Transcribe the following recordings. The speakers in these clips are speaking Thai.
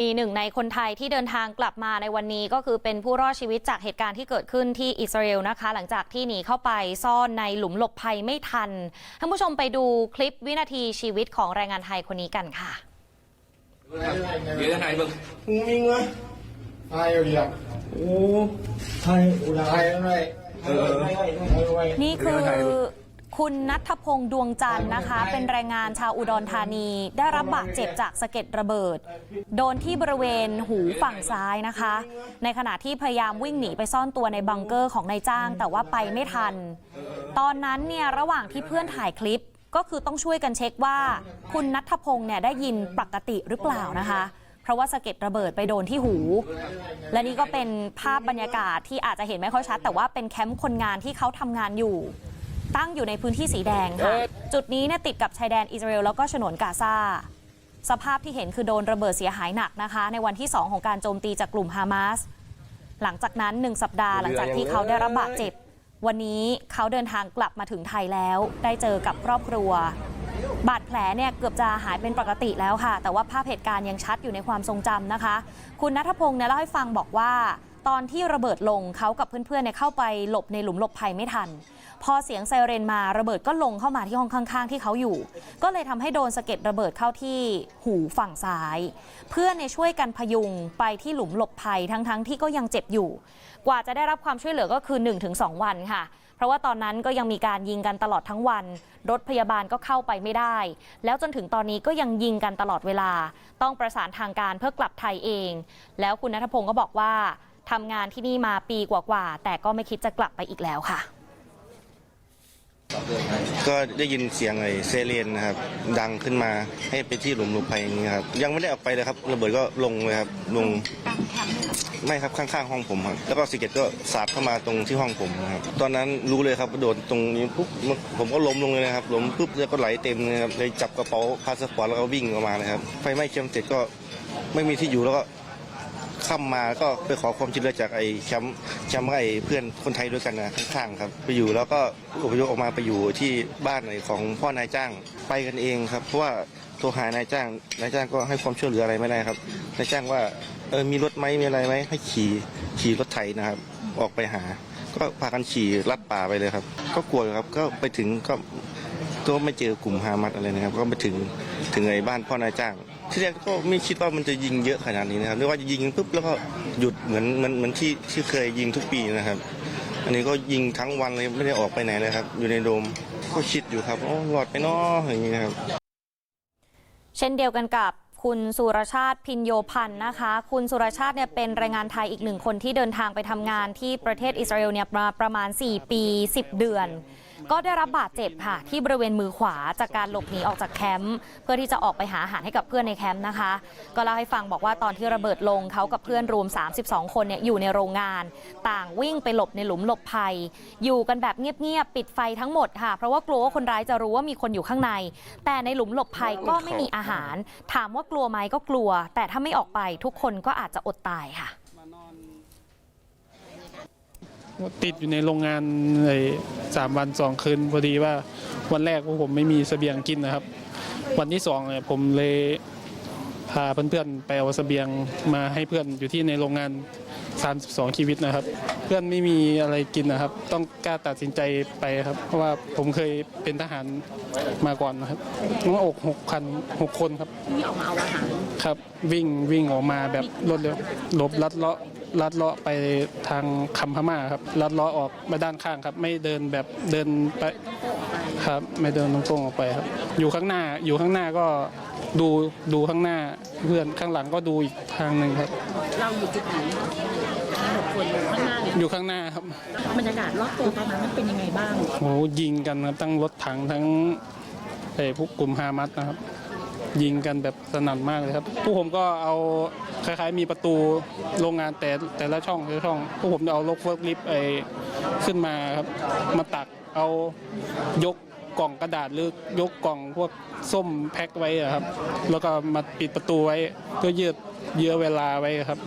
มีหนึ่งในคนไทยที่เดินทางกลับมาในวันนี้ก็คือเป็นผู้รอดชีวิตจากเหตุการณ์ที่เกิดขึ้นที่อิสราเอลนะคะ หลังจากที่หนีเข้าไปซ่อนในหลุมหลบภัยไม่ทันท่านผู้ชมไปดูคลิปวินาทีชีวิตของแรงงานไทยคนนี้กันค่ะยืนไหนมึง Hùng Minh á Hai ở điểm Ồ Hai Ủa là hai ở đây Hai ở đây Hai ở đây นี่คือ คุณนัทพงษ์ดวงจันทร์นะคะ เป็นแรงงานชาวอุดรธานี ได้รับบาดเจ็บจากสะเก็ดระเบิด โดนที่บริเวณหูฝั่งซ้ายนะคะ ในขณะที่พยายามวิ่งหนีไปซ่อนตัวในบังเกอร์ของนายจ้าง แต่ว่าไปไม่ทัน ตอนนั้นเนี่ยระหว่างที่เพื่อนถ่ายคลิปก็คือต้องช่วยกันเช็คว่า คุณนัทพงษ์เนี่ยได้ยินปกติหรือเปล่านะคะเพราะว่าสะเก็ดระเบิดไปโดนที่หู และนี่ก็เป็นภาพบรรยากาศที่อาจจะเห็นไม่ค่อยชัด แต่ว่าเป็นแคมป์คนงานที่เขาทำงานอยู่ ตั้งอยู่ในพื้นที่สีแดงค่ะ จุดนี้เนี่ยติดกับชายแดนอิสราเอลแล้วก็ฉนวนกาซาสภาพที่เห็นคือโดนระเบิดเสียหายหนักนะคะ ในวันที่ 2 ของการโจมตีจากกลุ่มฮามาสหลังจากนั้น 1 สัปดาห์หลังจากที่เขาได้รับบาดเจ็บ วันนี้เขาเดินทางกลับมาถึงไทยแล้ว ได้เจอกับครอบครัว บาดแผลเนี่ยเกือบจะหายเป็นปกติแล้วค่ะ แต่ว่าภาพเหตุการณ์ยังชัดอยู่ในความทรงจำนะคะ คุณนัทพงศ์เนี่ยเล่าให้ฟังบอกว่า ตอนที่ระเบิดลงเขากับเพื่อนๆเนี่ยเข้าไปหลบในหลุมหลบภัยไม่ทัน พอเสียงไซเรนมาระเบิดก็ลงเข้ามาที่ห้องข้าง ๆ ที่เขาอยู่ ก็เลยทำให้โดนสะเก็ดระเบิดเข้าที่หูฝั่งซ้าย เพื่อนเนี่ยช่วยกันพยุงไปที่หลุมหลบภัยทั้งๆ ที่ก็ยังเจ็บอยู่ กว่าจะได้รับความช่วยเหลือก็คือ 1-2 วันค่ะ เพราะว่าตอนนั้นก็ยังมีการยิงกันตลอดทั้งวัน รถพยาบาลก็เข้าไปไม่ได้ แล้วจนถึงตอนนี้ก็ยังยิงกันตลอดเวลา ต้องประสานทางการเพื่อกลับไทยเอง แล้วคุณนัทพงศ์ก็บอกว่าทำงานที่นี่มาปีกว่าๆแต่ก็ไม่คิดจะกลับไปอีกแล้วค่ะ ก็ได้ยินเสียงไอ้เซเรนนะครับ ดังขึ้นมาให้ไปที่หลุมหลบภัยอย่างนี้ครับ ยังไม่ได้ออกไปเลยครับระเบิดก็ลงเลยครับลงไม่ครับข้างๆห้องผมครับแล้วก็สะเก็ตก็สาดเข้ามาตรงที่ห้องผมนะครับตอนนั้นรู้เลยครับโดดตรงนี้ปุ๊บผมก็ล้มลงเลยนะครับล้มปุ๊บเลือดก็ไหลเต็มเลยครับเลยจับกระเป๋าพาสปอร์ตแล้วก็วิ่งออกมาเลยครับไฟไหม้เข้มเสร็จก็ไม่มีที่อยู่แล้วก็ ข้ามมาก็ไปขอความช่วยเหลือจากไอ้แชมป์แชมป์กับไอ้เพื่อนคนไทยด้วยกันนะข้างๆครับไปอยู่แล้วก็อพยพออกมาไปอยู่ที่บ้านของพ่อนายจ้างไปกันเองครับเพราะว่าโทรหานายจ้างนายจ้างก็ให้ความช่วยเหลืออะไรไม่ได้ครับนายจ้างว่าเออมีรถไหมมีอะไรไหมให้ขี่ขี่รถไถนะครับ ออกไปหา ก็พากันขี่ลัดป่าไปเลยครับ ก็กลัวครับก็ไปถึงก็ก็ไม่เจอกลุ่มฮามัดอะไรนะครับ ก็ไปถึงถึงไอ้บ้านพ่อนายจ้าง ที่แรกก็ไม่คิดว่ามันจะยิงเยอะขนาดนี้นะครับเรียกว่ายิงปุ๊บแล้วก็หยุดเหมือนเหมือนเหมือนที่ที่เคยยิงทุกปีนะครับ อันนี้ก็ยิงทั้งวันเลยไม่ได้ออกไปไหนเลยครับ อยู่ในโดมก็คิดอยู่ครับโอ้หลอดไปนาะอย่างนี้ครับ เช่นเดียวกันกับคุณสุรชาติพินโยพันธ์นะคะ คุณสุรชาติเนี่ยเป็นแรงงานไทยอีกหนึ่งคนที่เดินทางไปทำงานที่ประเทศอิสราเอลเนี่ยมาประมาณ 4 ปี 10 เดือน ก็ได้รับบาดเจ็บค่ะ ที่บริเวณมือขวาจากการหลบหนีออกจากแคมป์เพื่อที่จะออกไปหาอาหารให้กับเพื่อนในแคมป์นะคะ ก็เล่าให้ฟังบอกว่าตอนที่ระเบิดลงเขากับเพื่อนรวม 32 คนเนี่ยอยู่ในโรงงาน ต่างวิ่งไปหลบในหลุมหลบภัย อยู่กันแบบเงียบๆปิดไฟทั้งหมดค่ะ เพราะว่ากลัวว่าคนร้ายจะรู้ว่ามีคนอยู่ข้างใน แต่ในหลุมหลบภัยก็ไม่มีอาหาร ถามว่ากลัวไหมก็กลัว แต่ถ้าไม่ออกไปทุกคนก็อาจจะอดตายค่ะ ติดอยู่ในโรงงานเลยสามวันสองคืนพอดีว่าวันแรกพวกผมไม่มีเสบียงกินนะครับ วันที่สองเนี่ยผมเลยพาเพื่อนๆไปเอาเสบียงมาให้เพื่อนอยู่ที่ในโรงงาน 32 ชีวิตนะครับ เพื่อนไม่มีอะไรกินนะครับ ต้องกล้าตัดสินใจไปครับ เพราะว่าผมเคยเป็นทหารมาก่อนนะครับน้องอกหกคันหกคนครับที่ออกมาเอาอาหารครับ วิ่งวิ่งออกมาแบบรวดเร็วหลบลัดเลาะ ลัดเลาะไปทางคำพม่าครับลัดเลาะออกมาด้านข้างครับ ไม่เดินแบบเดินไปครับ ไม่เดินตรงๆออกไปครับ อยู่ข้างหน้าอยู่ข้างหน้าก็ดูดูข้างหน้าเพื่อนข้างหลังก็ดูอีกทางหนึ่งครับ เราอยู่จุดไหนหกคนอยู่ข้างหน้าเนี่ยอยู่ข้างหน้าครับบรรยากาศรอบตัวตอนนั้นมันเป็นยังไงบ้างโหยิงกันครับทั้งรถถังทั้งไอ้พวกกลุ่มฮามัสนะครับ ยิงกันแบบสนั่นมากเลยครับ ผู้ผมก็เอาคล้ายๆมีประตูโรงงานแต่แต่ละช่องแต่ละช่อง ผู้ผมจะเอารถเฟิร์กลิฟต์ไอขึ้นมาครับ มาตักเอายกกล่องกระดาษหรือยกกล่องพวกส้มแพ็คไว้อะครับ แล้วก็มาปิดประตูไว้เพื่อยืดเยื้อเวลาไว้ครับ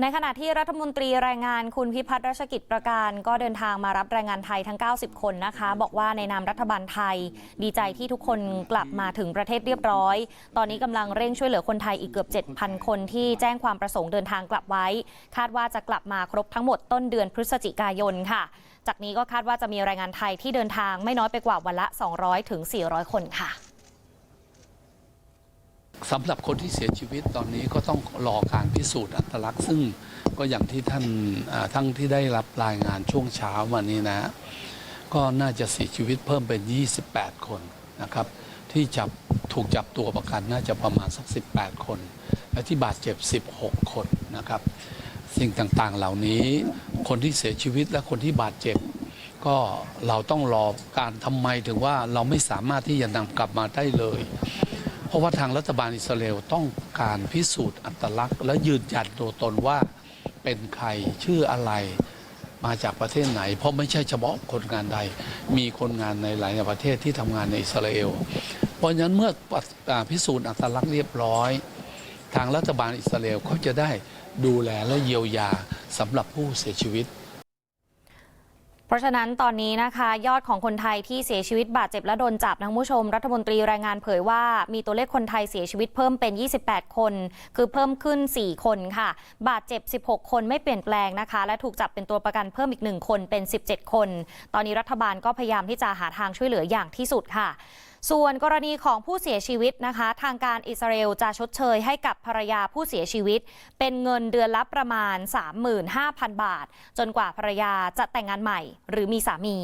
ในขณะที่รัฐมนตรีแรงงานคุณพิพัฒน์รัชกิจประการ ก็เดินทางมารับแรงงานไทยทั้ง 90 คนนะคะ บอกว่าในนามรัฐบาลไทย ดีใจที่ทุกคนกลับมาถึงประเทศเรียบร้อย ตอนนี้กำลังเร่งช่วยเหลือคนไทยอีกเกือบ 7,000 คนที่แจ้งความประสงค์เดินทางกลับไว้ คาดว่าจะกลับมาครบทั้งหมดต้นเดือนพฤศจิกายนค่ะ จากนี้ก็คาดว่าจะมีแรงงานไทยที่เดินทางไม่น้อยไปกว่าวันละ 200ถึง400 คนค่ะ สำหรับคนที่เสียชีวิตตอนนี้ก็ต้องรอการพิสูจน์อัตลักษณ์ ซึ่งก็อย่างที่ท่านทั้งที่ได้รับรายงานช่วงเช้าวันนี้นะ ก็น่าจะเสียชีวิตเพิ่มเป็น 28 คนนะครับ ที่จับถูกจับตัวประกันน่าจะประมาณสัก 18 คน และที่บาดเจ็บ 16 คนนะครับ สิ่งต่างๆเหล่านี้คนที่เสียชีวิตและคนที่บาดเจ็บ ก็เราต้องรอการทำไมถึงว่าเราไม่สามารถที่จะนำกลับมาได้เลย เพราะว่าทางรัฐบาลอิสราเอลต้องการพิสูจน์อัตลักษณ์ และยืนยันตัวตนว่าเป็นใครชื่ออะไรมาจากประเทศไหน เพราะไม่ใช่เฉพาะคนงานใด มีคนงานในหลายประเทศที่ทำงานในอิสราเอล เพราะฉะนั้นเมื่อพิสูจน์อัตลักษณ์เรียบร้อย ทางรัฐบาลอิสราเอลเขาจะได้ดูแลและเยียวยาสำหรับผู้เสียชีวิต เพราะฉะนั้นตอนนี้นะคะยอดของคนไทยที่เสียชีวิตบาดเจ็บและโดนจับนะคุณผู้ชม รัฐมนตรีรายงานเผยว่ามีตัวเลขคนไทยเสียชีวิตเพิ่มเป็น 28 คน คือเพิ่มขึ้น 4 คนค่ะ บาดเจ็บ 16 คนไม่เปลี่ยนแปลงนะคะ และถูกจับเป็นตัวประกันเพิ่มอีก 1 คนเป็น 17 คน ตอนนี้รัฐบาลก็พยายามที่จะหาทางช่วยเหลืออย่างที่สุดค่ะ ส่วนกรณีของผู้เสียชีวิตนะคะ ทางการอิสราเอลจะชดเชยให้กับภรรยาผู้เสียชีวิต เป็นเงินเดือนละประมาณ 35,000 บาท จนกว่าภรรยาจะแต่งงานใหม่ หรือมีสามี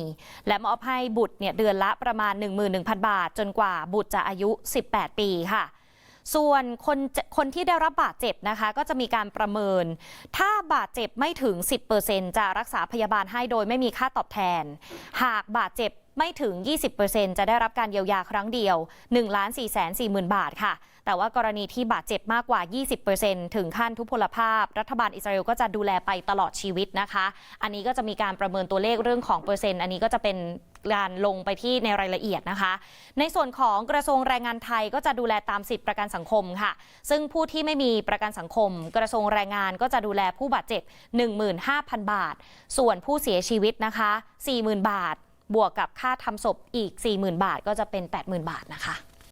และมอบให้บุตรเนี่ยเดือนละประมาณ 11,000 บาท จนกว่าบุตรจะอายุ 18 ปีค่ะส่วนคนคนที่ได้รับบาดเจ็บนะคะ ก็จะมีการประเมิน ถ้าบาดเจ็บไม่ถึง 10%จะรักษาพยาบาลให้โดยไม่มีค่าตอบแทน หากบาดเจ็บ ไม่ถึง 20%จะได้รับการเยียวยาครั้งเดียว1 4 4 0 0 0 0 บาทค่ะ แต่ว่ากรณีที่บาดเจ็บมากกว่า 20%ถึงขั้นทุพพลภาพ รัฐบาลอิสราเอลก็จะดูแลไปตลอดชีวิตนะคะ อันนี้ก็จะมีการประเมินตัวเลขเรื่องของเปอร์เซ็นต์ อันนี้ก็จะเป็นการลงไปที่ในรายละเอียดนะคะ ในส่วนของกระทรวงแรงงานไทยก็จะดูแลตามสิทธิประกันสังคมค่ะ ซึ่งผู้ที่ไม่มีประกันสังคม กระทรวงแรงงานก็จะดูแลผู้บาดเจ็บ 15,000 บาท ส่วนผู้เสียชีวิตนะคะ 40,000 บาท บวกกับค่าทำศพอีก 40,000 บาทก็จะเป็น 80,000 บาทนะคะ